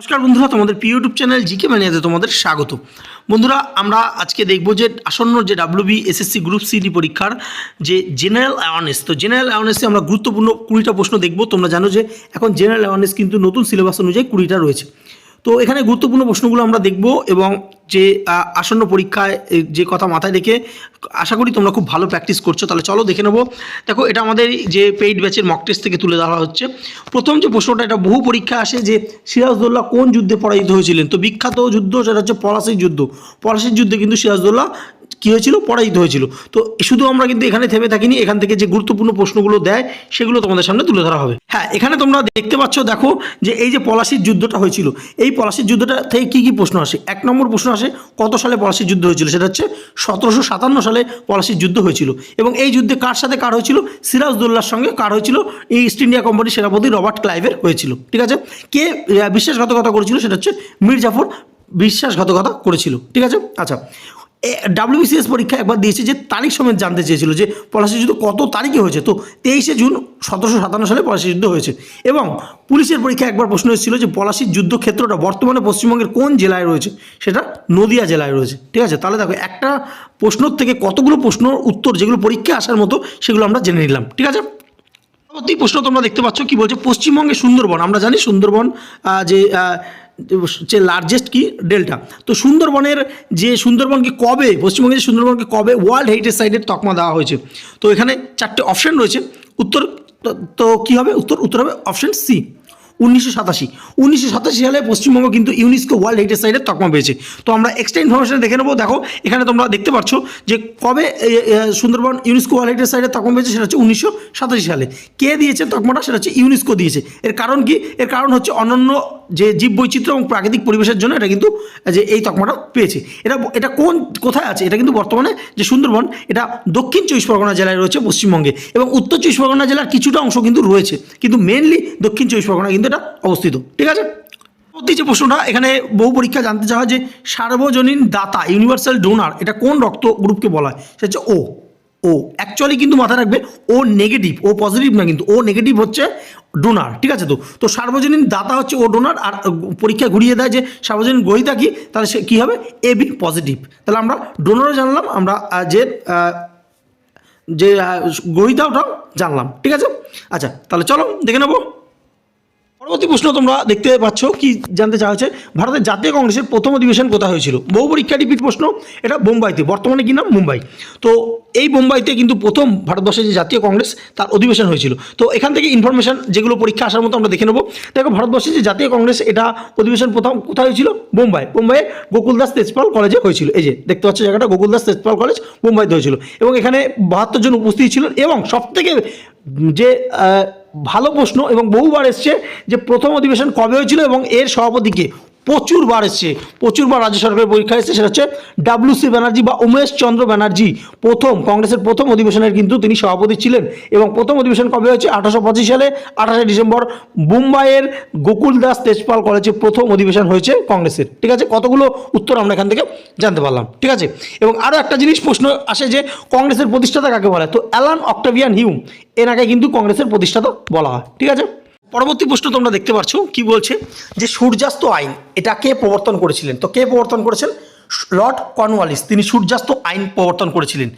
নমস্কার বন্ধুরা, তোমাদের প্রিয় ইউটিউব চ্যানেল জিকে ম্যানিয়াতে তোমাদের স্বাগত। বন্ধুরা, আমরা আজকে দেখব যে আসন্ন যে ডাব্লিউবি এসএসসি গ্রুপ সিডি পরীক্ষার যে জেনারেল অ্যাওয়ারনেস তো জেনারেল অ্যাওয়ারনেসে আমরা গুরুত্বপূর্ণ কুড়িটা প্রশ্ন দেখব। তোমরা জানো যে এখন জেনারেল অ্যাওয়ারনেস কিন্তু নতুন সিলেবাস অনুযায়ী কুড়িটা রয়েছে। তো এখানে গুরুত্বপূর্ণ প্রশ্নগুলো আমরা দেখব এবং যে আসন্ন পরীক্ষায় যে কথা মাথায় রেখে আশা করি তোমরা খুব ভালো প্র্যাকটিস করছ। তাহলে চলো দেখে নেব। দেখো, এটা আমাদের যে পেইড ব্যাচের মক টেস্ট থেকে তুলে ধরা হচ্ছে। প্রথম যে প্রশ্নটা, এটা বহু পরীক্ষা আসে যে সিরাজদৌল্লাহ কোন যুদ্ধে পরাজিত হয়েছিলেন? তো বিখ্যাত যুদ্ধ সেটা হচ্ছে পলাশির যুদ্ধ। পলাশির যুদ্ধে কিন্তু সিরাজদৌল্লাহ কী হয়েছিল? পরাজিত হয়েছিল। তো শুধু আমরা কিন্তু এখানে থেমে থাকিনি, এখান থেকে যে গুরুত্বপূর্ণ প্রশ্নগুলো দেয়, সেগুলো তোমাদের সামনে তুলে ধরা হবে। হ্যাঁ এখানে তোমরা দেখতে পাচ্ছ, দেখো, যে এই যে পলাশির যুদ্ধটা হয়েছিল, এই পলাশির যুদ্ধটা থেকে কী কী প্রশ্ন আসে? এক নম্বর প্রশ্ন আসে, কত সালে পলাশির যুদ্ধ হয়েছিল? সেটা হচ্ছে সতেরোশো সাতান্ন সালে পলাশির যুদ্ধ হয়েছিল। এবং এই যুদ্ধে কার সাথে কার হয়েছিল? সিরাজদৌল্লার সঙ্গে কার হয়েছিল? ইস্ট ইন্ডিয়া কোম্পানির সেনাপতি রবার্ট ক্লাইভের হয়েছিল। ঠিক আছে? কে বিশ্বাসঘাতকতা করেছিল? সেটা হচ্ছে মীর জাফর বিশ্বাসঘাতকতা করেছিল। ঠিক আছে? আচ্ছা ডাব্লিউবিসিএস পরীক্ষা একবার দিয়েছে যে তারিখ সমেত জানতে চেয়েছিল যে পলাশি যুদ্ধ কত তারিখে হয়েছে। তো তেইশে জুন সতেরোশো সাতান্ন সালে পলাশি যুদ্ধ হয়েছে। এবং পুলিশের পরীক্ষা একবার প্রশ্ন এসেছিল যে পলাশির যুদ্ধক্ষেত্রটা বর্তমানে পশ্চিমবঙ্গের কোন জেলায় রয়েছে? সেটা নদিয়া জেলায় রয়েছে। ঠিক আছে? তাহলে দেখো, একটা প্রশ্ন থেকে কতগুলো প্রশ্নর উত্তর, যেগুলো পরীক্ষা আসার মতো, সেগুলো আমরা জেনে নিলাম। ঠিক আছে? পরবর্তী প্রশ্ন তোমরা দেখতে পাচ্ছ কি বলছে পশ্চিমবঙ্গে সুন্দরবন। আমরা জানি সুন্দরবন যে যে লার্জেস্ট কি? ডেল্টা তো সুন্দরবনের যে সুন্দরবনকে কবে, পশ্চিমবঙ্গের যে সুন্দরবনকে কবে ওয়ার্ল্ড হেরিটেজ সাইটের তকমা দেওয়া হয়েছে। তো এখানে চারটে অপশন রয়েছে। উত্তর, তো- কী হবে? উত্তর উত্তর হবে অপশন সি উনিশশো সাতাশি। উনিশশো সাতাশি সালে পশ্চিমবঙ্গ কিন্তু ইউনেস্কো ওয়ার্ল্ড হেরিটেজ সাইটের তকমা পেয়েছে। তো আমরা এক্সট্রা ইনফরমেশন দেখে নেব। দেখো, এখানে তোমরা দেখতে পাচ্ছ যে কবে সুন্দরবন ইউনেস্কো ওয়ার্ল্ড হেরিটেজ সাইটের তকমা পেয়েছে সেটা হচ্ছে উনিশশো সাতাশি সালে। কে দিয়েছে তকমাটা? সেটা হচ্ছে ইউনেস্কো দিয়েছে। এর কারণ কি? এর কারণ হচ্ছে অনন্য যে জীব বৈচিত্র্য এবং প্রাকৃতিক পরিবেশের জন্য এটা কিন্তু, যে এই তকমাটা পেয়েছে। এটা এটা কোন, কোথায় আছে? এটা কিন্তু বর্তমানে যে সুন্দরবন, এটা দক্ষিণ চব্বিশ পরগনা জেলায় রয়েছে পশ্চিমবঙ্গে। এবং উত্তর চব্বিশ পরগনা জেলার কিছুটা অংশ কিন্তু রয়েছে। কিন্তু মেনলি দক্ষিণ চব্বিশ পরগনা কিন্তু এটা অবস্থিত ঠিক আছে? পরবর্তী যে প্রশ্নটা এখানে বহু পরীক্ষা জানতে চাওয়া যে সার্বজনীন দাতা ইউনিভার্সাল ডোনার এটা কোন রক্ত গ্রুপকে বলা হয়? সেটা হচ্ছে ও ও অ্যাকচুয়ালি কিন্তু মাথায় রাখবে ও নেগেটিভ ও পজিটিভ না কিন্তু ও নেগেটিভ হচ্ছে ডোনার ঠিক আছে তো? তো সার্বজনীন দাতা হচ্ছে ও ডোনার আর পরীক্ষা ঘুরিয়ে দেয় যে সার্বজনীন গ্রহিতা কী? তাহলে সে কী হবে? এ বি পজিটিভ তাহলে আমরা ডোনারও জানলাম আমরা যে যে আহ, গ্রহিতাওটাও জানলাম ঠিক আছে? আচ্ছা তাহলে চলো দেখে নেব। পরবর্তী প্রশ্ন তোমরা দেখতে পাচ্ছ কি জানতে চাওয়া ভারতের জাতীয় কংগ্রেসের প্রথম অধিবেশন কোথায় হয়েছিল? বহু পরীক্ষা রিপিট প্রশ্ন এটা বোম্বাইতে বর্তমানে কি নাম? মুম্বাই। তো এই বোম্বাইতে কিন্তু প্রথম ভারতবর্ষের যে জাতীয় কংগ্রেস তার অধিবেশন হয়েছিল। তো এখান থেকে ইনফরমেশন যেগুলো পরীক্ষা আসার মতো আমরা দেখে নেব। দেখো ভারতবর্ষের যে জাতীয় কংগ্রেস এটা অধিবেশন প্রথম কোথায় হয়েছিল? বোম্বাই বোম্বাইয়ে গোকুলদাস তেজপাল কলেজে হয়েছিল। এই যে দেখতে পাচ্ছ জায়গাটা গোকুলদাস তেজপাল কলেজ বোম্বাইতে হয়েছিল। এবং এখানে বাহাত্তর জন উপস্থিত ছিলেন এবং সবথেকে যে আহ, ভালো প্রশ্ন এবং বহুবার এসছে যে প্রথম অধিবেশন কবে হয়েছিল এবং এর সভাপতিকে প্রচুরবার এসছে প্রচুরবার রাজ্য সরকারের পরীক্ষা এসছে, সেটা হচ্ছে ডাব্লিউ সি ব্যানার্জি বা উমেশ চন্দ্র ব্যানার্জি প্রথম, কংগ্রেসের প্রথম অধিবেশনের কিন্তু তিনি সভাপতি ছিলেন এবং প্রথম অধিবেশন কবে হয়েছে? আঠারোশো পঁচিশ সালে, আঠাশে ডিসেম্বর, মুম্বাইয়ের গোকুল দাস তেজপাল কলেজে প্রথম অধিবেশন হয়েছে কংগ্রেসের। ঠিক আছে? কতগুলো উত্তর আমরা এখান থেকে জানতে পারলাম। ঠিক আছে? এবং আরও একটা জিনিস প্রশ্ন আসে যে, কংগ্রেসের প্রতিষ্ঠাতা কাকে বলে? তো অ্যালান অক্টাভিয়ান হিউম, এনাকে কিন্তু কংগ্রেসের প্রতিষ্ঠাতা বলা হয়। ঠিক আছে? পরবর্তী প্রশ্ন তোমরা দেখতে পাচ্ছ কি বলছে? যে সূর্যাস্ত আইন, এটা কে প্রবর্তন করেছিলেন? তো কে প্রবর্তন করেছেন? Lord Cornwallis. তিনি সূর্যাস্ত আইন প্রবর্তন করেছিলেন।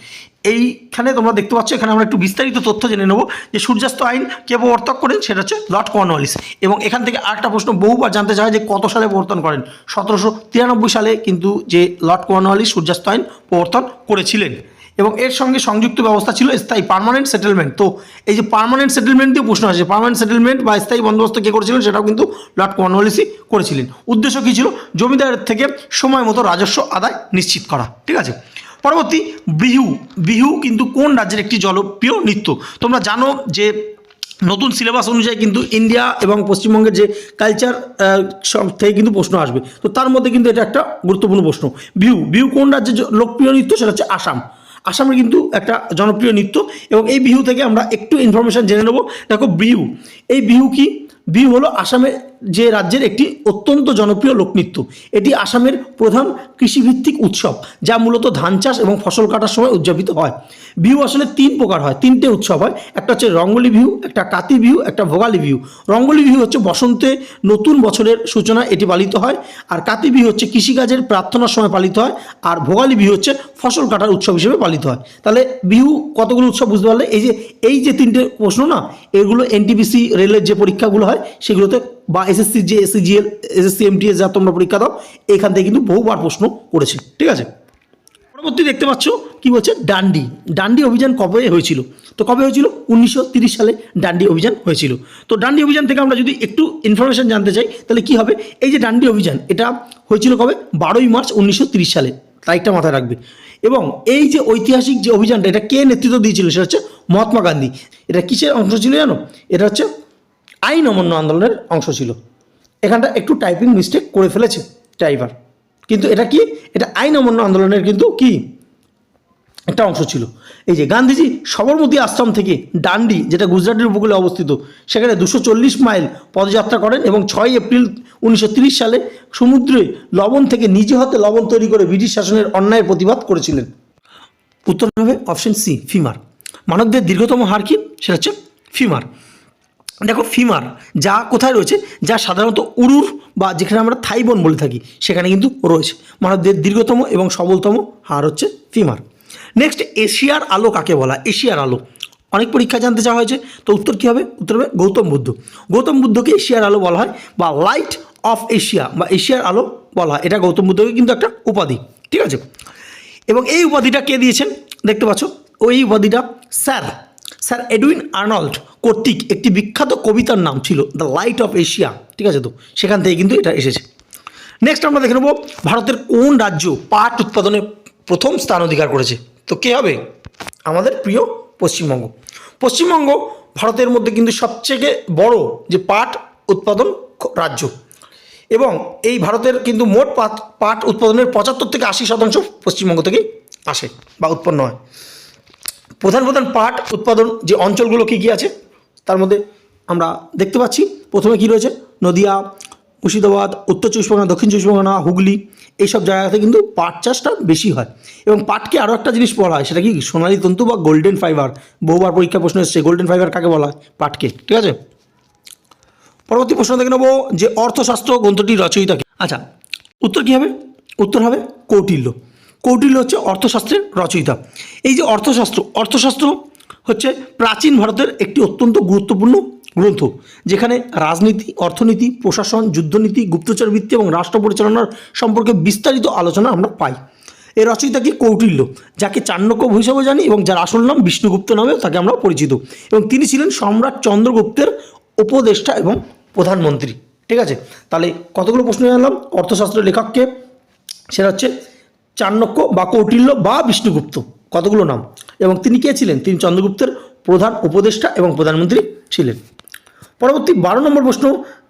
এইখানে তোমরা দেখতে পাচ্ছ, এখানে আমরা একটু বিস্তারিত তথ্য জেনে নেব যে সূর্যাস্ত আইন কে প্রবর্তক করেন? সেটা হচ্ছে লর্ড কর্নওয়ালিস। এবং এখান থেকে আরেকটা প্রশ্ন বহুবার জানতে হয় যে কত সালে প্রবর্তন করেন? সতেরোশো তিরানব্বই সালে কিন্তু যে লর্ড কর্নওয়ালিস সূর্যাস্ত আইন প্রবর্তন করেছিলেন। এবং এর সঙ্গে সংযুক্ত ব্যবস্থা ছিল স্থায়ী পার্মানেন্ট সেটেলমেন্ট তো এই যে পার্মানেন্ট সেটেলমেন্ট দিয়ে প্রশ্ন আসে পার্মানেন্ট সেটেলমেন্ট বা স্থায়ী বন্দোবস্ত কে করেছিলেন সেটাও কিন্তু লর্ড কর্নওয়ালিসই করেছিলেন। উদ্দেশ্য কী ছিল? জমিদারের থেকে সময় মতো রাজস্ব আদায় নিশ্চিত করা, ঠিক আছে? পরবর্তী, বিহু। বিহু কিন্তু কোন রাজ্যের একটি জনপ্রিয় নৃত্য? তোমরা জানো যে নতুন সিলেবাস অনুযায়ী কিন্তু ইন্ডিয়া এবং পশ্চিমবঙ্গের যে কালচার থেকে কিন্তু প্রশ্ন আসবে। তো তার মধ্যে কিন্তু এটা একটা গুরুত্বপূর্ণ প্রশ্ন। বিহু। বিহু কোন রাজ্যের লোকপ্রিয় নৃত্য? সেটা হচ্ছে আসাম। আসামের কিন্তু একটা জনপ্রিয় নৃত্য এবং এই বিহু থেকে আমরা একটু ইনফরমেশান জেনে নেব। দেখো বিহু। এই বিহু কি? বিহু হলো আসামের যে রাজ্যের একটি অত্যন্ত জনপ্রিয় লোকনৃত্য। এটি আসামের প্রধান কৃষিভিত্তিক উৎসব, যা মূলত ধান চাষ এবং ফসল কাটার সময় উদযাপিত হয়। বিহু আসলে তিন প্রকার হয়, তিনটে উৎসব হয়। একটা হচ্ছে রঙ্গলি বিহু একটা কাতি বিহু একটা ভোগালী বিহু রঙ্গলি বিহু হচ্ছে বসন্তে নতুন বছরের সূচনা, এটি পালিত হয়। আর কাতি বিহু হচ্ছে কৃষিকাজের প্রার্থনার সময় পালিত হয়। আর ভোগালী বিহু হচ্ছে ফসল কাটার উৎসব হিসেবে পালিত হয়। তাহলে বিহু কতগুলো উৎসব বুঝতে পারলে, এই যে এই যে তিনটে প্রশ্ন না, এগুলো এনটিপিসি রেলের যে পরীক্ষাগুলো হয়, সেগুলোতে বা এসএসসি যে এসসিজিএল এসএসসি এমটিএস যা তোমরা পরীক্ষা দাও, এখান থেকে কিন্তু বহুবার প্রশ্ন করেছে, ঠিক আছে? পরবর্তী দেখতে পাচ্ছ কি বলছে? ডান্ডি। ডান্ডি অভিযান কবে হয়েছিল? তো কবে হয়েছিল? উনিশশো সালে ডান্ডি অভিযান হয়েছিল। তো ডান্ডি অভিযান থেকে আমরা যদি একটু ইনফরমেশন জানতে চাই, তাহলে কি হবে? এই যে ডান্ডি অভিযান, এটা হয়েছিল কবে? বারোই মার্চ উনিশশো সালে। তারিখটা মাথায় রাখবে। এবং এই যে ঐতিহাসিক যে অভিযানটা, এটা কে নেতৃত্ব দিয়েছিল? সেটা হচ্ছে মহাত্মা গান্ধী। এটা কিসের অংশ ছিল জানো? এটা হচ্ছে আইন অমান্য আন্দোলনের অংশ ছিল। এখানটা একটু টাইপিং মিস্টেক করে ফেলেছে টাইপার কিন্তু এটা কি? এটা আইন অমান্য আন্দোলনের কিন্তু কি? একটা অংশ ছিল। এই যে গান্ধীজি সবরমতী আশ্রম থেকে ডান্ডি, যেটা গুজরাটের উপকূলে অবস্থিত, সেখানে দুশো চল্লিশ মাইল পদযাত্রা করেন এবং ছয় এপ্রিল উনিশশো সালে সমুদ্রে লবণ থেকে নিজে হাতে লবণ তৈরি করে ব্রিটিশ শাসনের অন্যায়ের প্রতিবাদ করেছিলেন। উত্তর হবে অপশন সি ফিমার। মানবদের দীর্ঘতম হার কি? সেটা হচ্ছে ফিমার। দেখো ফিমার যা কোথায় রয়েছে, যা সাধারণত উরুর বা যেখানে আমরা থাইবন বলে থাকি, সেখানে কিন্তু রয়েছে। মানবদের দীর্ঘতম এবং সবলতম হার হচ্ছে ফিমার। নেক্সট এশিয়ার আলো কাকে বলা? এশিয়ার আলো। অনেক পরীক্ষা জানতে চাওয়া হয়েছে, তো উত্তর কী হবে? উত্তর হবে গৌতম বুদ্ধ। গৌতম বুদ্ধকে এশিয়ার আলো বলা হয় বা লাইট অফ এশিয়া বা এশিয়ার আলো বলা হয়। এটা গৌতম বুদ্ধকে কিন্তু একটা উপাধি, ঠিক আছে? এবং এই উপাধিটা কে দিয়েছেন? দেখতে পাচ্ছ, ওই উপাধিটা স্যার স্যার এডুইন আর্নল্ড কর্তৃক একটি বিখ্যাত কবিতার নাম ছিল দ্য লাইট অফ এশিয়া। ঠিক আছে তো? সেখান থেকে কিন্তু এটা এসেছে। নেক্সট আমরা দেখে নেব ভারতের কোন রাজ্য পাট উৎপাদনে প্রথম স্থান অধিকার করেছে। তো কে হবে? আমাদের প্রিয় পশ্চিমবঙ্গ। পশ্চিমবঙ্গ ভারতের মধ্যে কিন্তু সবথেকে বড় যে পাট উৎপাদন রাজ্য। এবং এই ভারতের কিন্তু মোট পাট পাট উৎপাদনের পঁচাত্তর থেকে আশি শতাংশ পশ্চিমবঙ্গ থেকেই আসে বা উৎপন্ন হয়। প্রধান প্রধান পাট উৎপাদন যে অঞ্চলগুলো কী কী আছে, তার মধ্যে আমরা দেখতে পাচ্ছি। প্রথমে কি রয়েছে? নদিয়া, মুর্শিদাবাদ, উত্তর চব্বিশ পরগনা, দক্ষিণ চব্বিশ পরগনা, হুগলি, এইসব জায়গাতে কিন্তু পাট চাষটা বেশি হয়। এবং পাটকে আরও একটা জিনিস বলা হয়, সেটা কি? সোনালী তন্তু বা গোল্ডেন ফাইবার বহুবার পরীক্ষা প্রশ্ন এসছে গোল্ডেন ফাইবার কাকে বলা হয়? পাটকে। ঠিক আছে? পরবর্তী প্রশ্ন দেখে নেব, যে অর্থশাস্ত্র গ্রন্থটি রচয়িতাকে আচ্ছা উত্তর কী হবে? উত্তর হবে কৌটিল্য। কৌটিল্য হচ্ছে অর্থশাস্ত্রের রচয়িতা। এই যে অর্থশাস্ত্র অর্থশাস্ত্র হচ্ছে প্রাচীন ভারতের একটি অত্যন্ত গুরুত্বপূর্ণ গ্রন্থ, যেখানে রাজনীতি, অর্থনীতি, প্রশাসন, যুদ্ধনীতি গুপ্তচর বৃত্তি এবং রাষ্ট্র পরিচালনার সম্পর্কে বিস্তারিত আলোচনা আমরা পাই। এই রচয়িতা কি কৌটিল্য, যাকে চাণক্য হিসেবে জানি এবং যার আসল নাম বিষ্ণুগুপ্ত নামেও তাকে আমরা পরিচিত। এবং তিনি ছিলেন সম্রাট চন্দ্রগুপ্তের উপদেষ্টা এবং প্রধানমন্ত্রী। ঠিক আছে? তাহলে কতগুলো প্রশ্ন জানলাম? অর্থশাস্ত্রের লেখককে সেটা হচ্ছে চাণক্য বা কৌটিল্য বা বিষ্ণুগুপ্ত, কতগুলো নাম? এবং তিনি কে ছিলেন? তিনি চন্দ্রগুপ্তের প্রধান উপদেষ্টা এবং প্রধানমন্ত্রী ছিলেন। পরবর্তী বারো নম্বর প্রশ্ন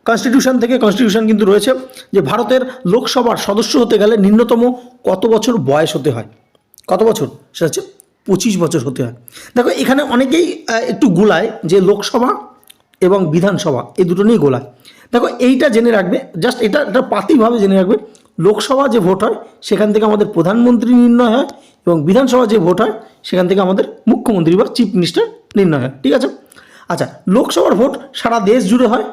কনস্টিটিউশন থেকে কনস্টিটিউশন কিন্তু রয়েছে, যে ভারতের লোকসভার সদস্য হতে গেলে নিম্নতম কত বছর বয়স হতে হয়? কত বছর? সেটা হচ্ছে পঁচিশ বছর হতে হয়। দেখো, এখানে অনেকেই একটু গোলায় যে লোকসভা এবং বিধানসভা এই দুটো নিয়ে গোলায়। দেখো, এইটা জেনে রাখবে জাস্ট এটা এটা পাতিভাবে জেনে রাখবে লোকসভা যে ভোট হয়, সেখান থেকে আমাদের প্রধানমন্ত্রী নির্ণয় হয় এবং বিধানসভা যে ভোট হয়, সেখান থেকে আমাদের মুখ্যমন্ত্রী বা চিফ মিনিস্টার নির্ণয় হয়, ঠিক আছে? আচ্ছা লোকসভার ভোট সারা দেশ জুড়ে হয়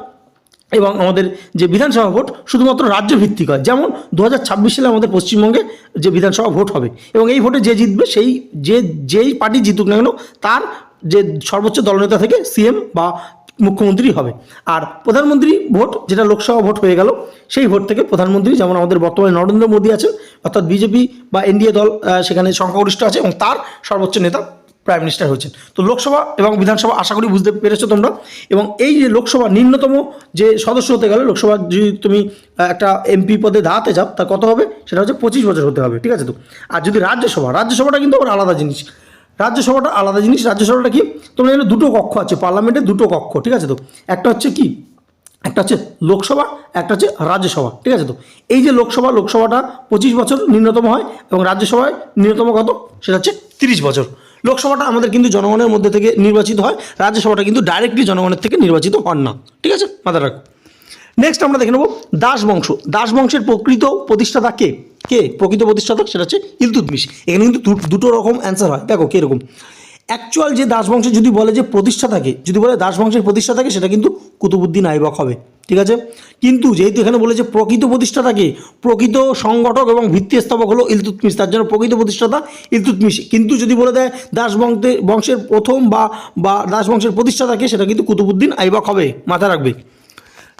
এবং আমাদের যে বিধানসভা ভোট শুধুমাত্র রাজ্য ভিত্তিক হয়। যেমন দু হাজার ছাব্বিশ সালে আমাদের পশ্চিমবঙ্গে যে বিধানসভা ভোট হবে এবং এই ভোটে যে জিতবে সেই, যে, যেই পার্টি জিতুক না কেন, তার যে সর্বোচ্চ দলনেতা থেকে সিএম বা মুখ্যমন্ত্রী হবে। আর প্রধানমন্ত্রী ভোট, যেটা লোকসভা ভোট হয়ে গেল, সেই ভোট থেকে প্রধানমন্ত্রী, যেমন আমাদের বর্তমানে নরেন্দ্র মোদী আছেন অর্থাৎ বিজেপি বা এনডিএ দল সেখানে সংখ্যাগরিষ্ঠ আছে এবং তার সর্বোচ্চ নেতা প্রাইম মিনিস্টার হয়েছেন। তো লোকসভা এবং বিধানসভা, আশা করি বুঝতে পেরেছ তোমরা। এবং এই যে লোকসভা নিম্নতম যে সদস্য হতে গেলে, লোকসভা যদি তুমি একটা এমপি পদে দাঁড়াতে যাও তা কত হবে? সেটা হচ্ছে পঁচিশ বছর হতে হবে, ঠিক আছে তো? আর যদি রাজ্যসভা, রাজ্যসভাটা কিন্তু আবার আলাদা জিনিস। রাজ্যসভাটা আলাদা জিনিস, রাজ্যসভাটা কি? তোমরা এখানে দুটো কক্ষ আছে পার্লামেন্টে দুটো কক্ষ, ঠিক আছে তো? একটা হচ্ছে কি? একটা হচ্ছে লোকসভা, একটা হচ্ছে রাজ্যসভা, ঠিক আছে তো? এই যে লোকসভা, লোকসভাটা পঁচিশ বছর ন্যূনতম হয় এবং রাজ্যসভায় ন্যূনতম কত? সেটা হচ্ছে তিরিশ বছর। লোকসভাটা আমাদের কিন্তু জনগণের মধ্যে থেকে নির্বাচিত হয়, রাজ্যসভাটা কিন্তু ডাইরেক্টলি জনগণের থেকে নির্বাচিত হন না, ঠিক আছে? মাথায় রাখো। নেক্সট আমরা দেখে নেব দাস বংশ। দাস বংশের প্রকৃত প্রতিষ্ঠাতা কে? কে? প্রকৃত প্রতিষ্ঠাতা সেটা হচ্ছে ইলতুতমিশ এখানে কিন্তু দুটো রকম অ্যান্সার হয়। দেখো কীরকম অ্যাকচুয়াল যে দাস বংশের যদি বলে যে প্রতিষ্ঠা থাকে যদি বলে দাস বংশের প্রতিষ্ঠা থাকে সেটা কিন্তু কুতুবুদ্দিন আইবক হবে। ঠিক আছে? কিন্তু যেহেতু এখানে বলেছে প্রকৃত প্রতিষ্ঠা থাকে প্রকৃত সংগঠক এবং ভিত্তি স্থাপক হলো ইলতুতমিশ তার জন্য প্রকৃত প্রতিষ্ঠাতা ইলতুতমিশ কিন্তু যদি বলে দেয় দাস বংশে, বংশের প্রথম বা বা দাস বংশের প্রতিষ্ঠা থাকে সেটা কিন্তু কুতুবুদ্দিন আইবক হবে। মাথায় রাখবে।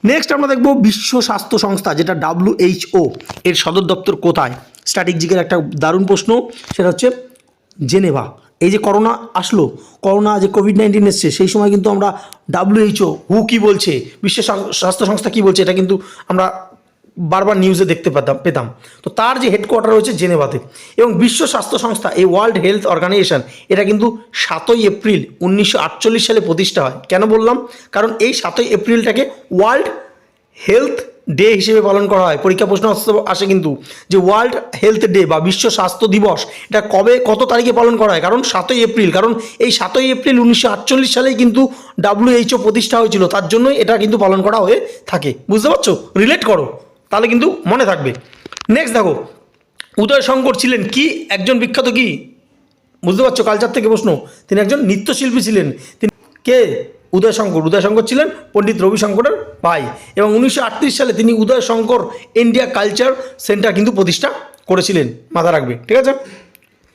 নেক্সট আমরা দেখব বিশ্ব স্বাস্থ্য সংস্থা, যেটা ডাব্লিউএইচও এর সদর দপ্তর কোথায়? স্ট্যাটিক জিকের একটা দারুণ প্রশ্ন, সেটা হচ্ছে জেনেভা। এই যে করোনা আসলো, করোনা যে কোভিড নাইন্টিন এসছে, সেই সময় কিন্তু আমরা ডাব্লিউএইচও হু কী বলছে, বিশ্ব স্বাস্থ্য সংস্থা কী বলছে, এটা কিন্তু আমরা বারবার নিউজে দেখতে পেতাম পেতাম। তো তার যে হেডকোয়ার্টার রয়েছে জেনেভাতে এবং বিশ্ব স্বাস্থ্য সংস্থা, এই ওয়ার্ল্ড হেলথ অর্গানাইজেশন এটা কিন্তু সাতই এপ্রিল উনিশশো আটচল্লিশ সালে প্রতিষ্ঠা হয়। কেন বললাম? কারণ এই সাতই এপ্রিলটাকে ওয়ার্ল্ড হেলথ ডে হিসেবে পালন করা হয়। পরীক্ষা প্রশ্ন আসে কিন্তু যে ওয়ার্ল্ড হেলথ ডে বা বিশ্ব স্বাস্থ্য দিবস, এটা কবে, কত তারিখে পালন করা হয়? কারণ সাতই এপ্রিল, কারণ এই সাতই এপ্রিল উনিশশো আটচল্লিশ সালেই কিন্তু ডাব্লিউএইচও প্রতিষ্ঠা হয়েছিল। তার জন্যই এটা কিন্তু পালন করা হয়ে থাকে। বুঝতে পারছ? রিলেট করো। তাহলে কিন্তু মনে থাকবে। নেক্সট দেখো, উদয় শঙ্কর ছিলেন কি? একজন বিখ্যাত কি? বুঝতে পারছ কালচার থেকে প্রশ্ন? তিনি একজন নৃত্যশিল্পী ছিলেন। তিনি কে? উদয় শঙ্কর। উদয় শঙ্কর ছিলেন পণ্ডিত রবিশঙ্করের ভাই এবং উনিশশো আটত্রিশ সালে তিনি Uday Shankar India culture centre কিন্তু প্রতিষ্ঠা করেছিলেন। মাথা রাখবে, ঠিক আছে?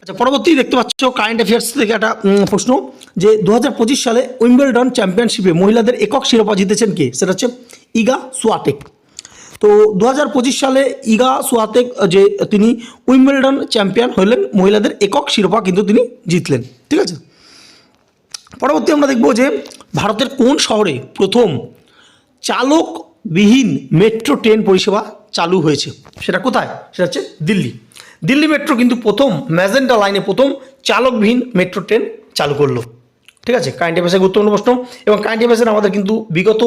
আচ্ছা পরবর্তী দেখতে পাচ্ছ কারেন্ট অ্যাফেয়ার্স থেকে একটা প্রশ্ন যে দু হাজার পঁচিশ সালে উইম্বলডন চ্যাম্পিয়নশিপে মহিলাদের একক শিরোপা জিতেছেন কে? সেটা হচ্ছে ইগা সুয়াটেক। তো দু হাজার পঁচিশ সালে ইগা সুয়াতেক যে তিনি উইম্বলডন চ্যাম্পিয়ন হলেন মহিলাদের একক শিরোপা কিন্তু তিনি জিতলেন, ঠিক আছে? পরবর্তী আমরা দেখব যে ভারতের কোন শহরে প্রথম চালকবিহীন মেট্রো ট্রেন পরিষেবা চালু হয়েছে? সেটা কোথায়? সেটা হচ্ছে দিল্লি। দিল্লি মেট্রো কিন্তু প্রথম, ম্যাজেন্টা লাইনে প্রথম চালকবিহীন মেট্রো ট্রেন চালু করল, ঠিক আছে? কারেন্ট অ্যাফেয়ার্সের গুরুত্বপূর্ণ প্রশ্ন, এবং কারেন্ট অ্যাফেয়ার্সের আমাদের কিন্তু বিগত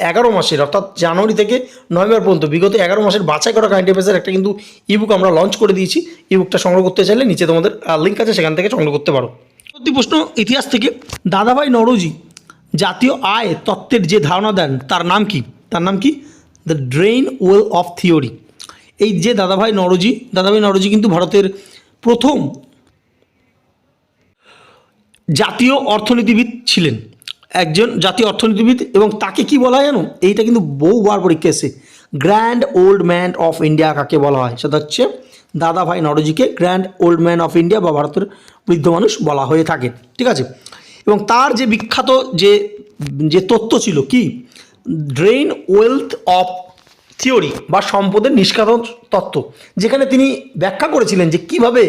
এগারো মাসের, অর্থাৎ জানুয়ারি থেকে নভেম্বর পর্যন্ত, বিগত এগারো মাসের বাছাই করা কারেন্ট অ্যাফেয়ার্সের একটা কিন্তু ইবুক আমরা লঞ্চ করে দিয়েছি। ইবুকটা সংগ্রহ করতে চাইলে নিচে তোমাদের লিঙ্ক আছে, সেখান থেকে সংগ্রহ করতে পারো। পরবর্তী প্রশ্ন, ইতিহাস থেকে। দাদাভাই নরোজি, জাতীয় আয় তত্ত্বের যে ধারণা দেন, তার নাম কি? তার নাম কি? The drain wealth of theory এই যে দাদাভাই নরোজি দাদাভাই নরোজি কিন্তু ভারতের প্রথম জাতীয় অর্থনীতিবিদ ছিলেন। একজন জাতীয় অর্থনীতিবিদ এবং তাকে কি বলা হয় জানো? এইটা কিন্তু বহুবার পরীক্ষা এসে grand old man of India কাকে বলা হয়? সেটা হচ্ছে Dadabhai নরজিকে grand old man of India বা ভারতের বৃদ্ধ মানুষ বলা হয়ে থাকে। ঠিক আছে? এবং তার যে বিখ্যাত যে যে তত্ত্ব ছিল কি? ড্রেইন ওয়েলথ অফ থিওরি বা সম্পদের নিষ্কাশন তত্ত্ব, যেখানে তিনি ব্যাখ্যা করেছিলেন যে কীভাবে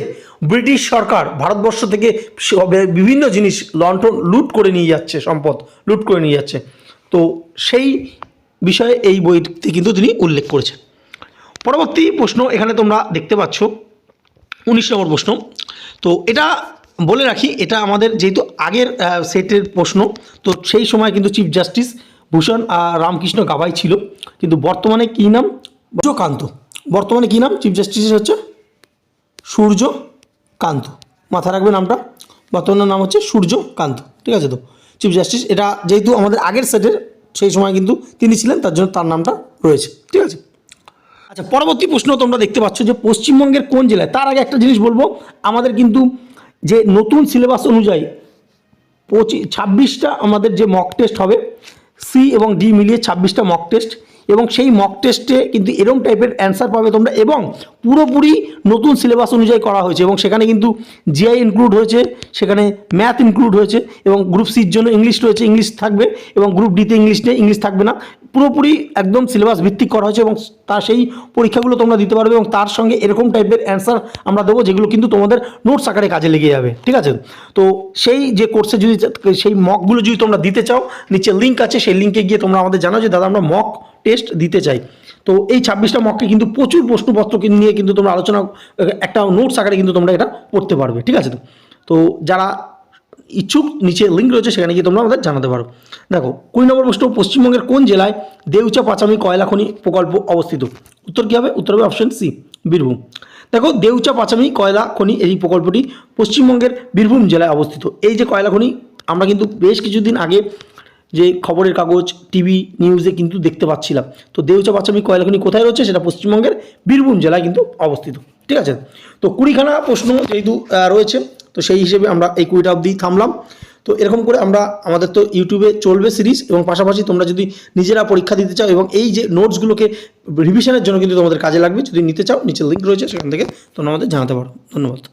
ব্রিটিশ সরকার ভারতবর্ষ থেকে বিভিন্ন জিনিস লন্ঠন লুট করে নিয়ে যাচ্ছে, সম্পদ লুট করে নিয়ে যাচ্ছে। তো সেই বিষয়ে এই বইটি কিন্তু তিনি উল্লেখ করেছেন। পরবর্তী প্রশ্ন এখানে তোমরা দেখতে পাচ্ছ, উনিশ নম্বর প্রশ্ন। তো এটা বলে রাখি, এটা আমাদের যেহেতু আগের সেটের প্রশ্ন, তো সেই সময় কিন্তু chief justice Bhushan ah, Ramakrishna Gavai ছিল। কিন্তু বর্তমানে কী নাম? সূর্যকান্ত। বর্তমানে কী নাম? চিফ জাস্টিস হচ্ছে সূর্যকান্ত। মাথা রাখবে নামটা। বর্তমানে নাম হচ্ছে সূর্যকান্ত। ঠিক আছে তো? চিফ জাস্টিস এটা যেহেতু আমাদের আগের সেটের সেই সময় কিন্তু তিনি ছিলেন তার জন্য তার নামটা রয়েছে। ঠিক আছে? আচ্ছা পরবর্তী প্রশ্ন তোমরা দেখতে পাচ্ছ যে পশ্চিমবঙ্গের কোন জেলায়? তার আগে একটা জিনিস বলব আমাদের কিন্তু যে নতুন সিলেবাস অনুযায়ী পঁচিশ ছাব্বিশটা আমাদের যে মক টেস্ট হবে সি এবং ডি মিলিয়ে ছাব্বিশটা মক টেস্ট এবং সেই মক টেস্টে কিন্তু এরকম টাইপের অ্যান্সার পাবে তোমরা এবং পুরোপুরি নতুন সিলেবাস অনুযায়ী করা হয়েছে এবং সেখানে কিন্তু জিআই ইনক্লুড হয়েছে, সেখানে ম্যাথ ইনক্লুড হয়েছে এবং গ্রুপ সির জন্য ইংলিশ রয়েছে ইংলিশ থাকবে এবং গ্রুপ ডিতে ইংলিশ নেই ইংলিশ থাকবে না। পুরোপুরি একদম সিলেবাস ভিত্তিক করা হয়েছে এবং তার সেই পরীক্ষাগুলো তোমরা দিতে পারবে এবং তার সঙ্গে এরকম টাইপের অ্যান্সার আমরা দেবো যেগুলো কিন্তু তোমাদের নোটস আকারে কাজে লেগে যাবে, ঠিক আছে? তো সেই যে কোর্সে যদি, সেই মকগুলো যদি তোমরা দিতে চাও, নিচে লিঙ্ক আছে, সেই লিঙ্কে গিয়ে তোমরা আমাদের জানাও যে, দাদা, আমরা মক টেস্ট দিতে চাই। তো এই ছাব্বিশটা মককে কিন্তু প্রচুর প্রশ্নপত্র নিয়ে কিন্তু তোমরা আলোচনা, একটা নোটস আকারে কিন্তু তোমরা এটা পড়তে পারবে, ঠিক আছে তো? তো যারা ইচ্ছুক, নিচে লিঙ্ক রয়েছে, সেখানে গিয়ে তোমরা আমাদের জানাতে পারো। দেখো, কুড়ি নম্বর প্রশ্ন, পশ্চিমবঙ্গের কোন জেলায় দেউচা পাচামি কয়লা খনি প্রকল্প অবস্থিত? উত্তর কী হবে? উত্তর হবে অপশন সি বীরভূম। দেখো, দেউচা পাচামি কয়লা খনি এই প্রকল্পটি পশ্চিমবঙ্গের বীরভূম জেলায় অবস্থিত। এই যে কয়লা খনি, আমরা কিন্তু বেশ কিছুদিন আগে যে খবরের কাগজ, টিভি নিউজে কিন্তু দেখতে পাচ্ছিলাম। তো দেউচা বাচ্চামি কয়লাখনি কোথায় রয়েছে? সেটা পশ্চিমবঙ্গের বীরভূম জেলায় কিন্তু অবস্থিত। ঠিক আছে? তো কুড়িখানা প্রশ্ন যেহেতু রয়েছে, তো সেই হিসেবে আমরা এই কুড়িটা অবধি থামলাম। তো এরকম করে আমরা, আমাদের তো ইউটিউবে চলবে সিরিজ এবং পাশাপাশি তোমরা যদি নিজেরা পরীক্ষা দিতে চাও এবং এই যে নোটসগুলোকে রিভিশনের জন্য কিন্তু তোমাদের কাজে লাগবে, যদি নিতে চাও, নিচের লিঙ্ক রয়েছে, সেখান থেকে তোমরা আমাদের জানাতে পারো। ধন্যবাদ।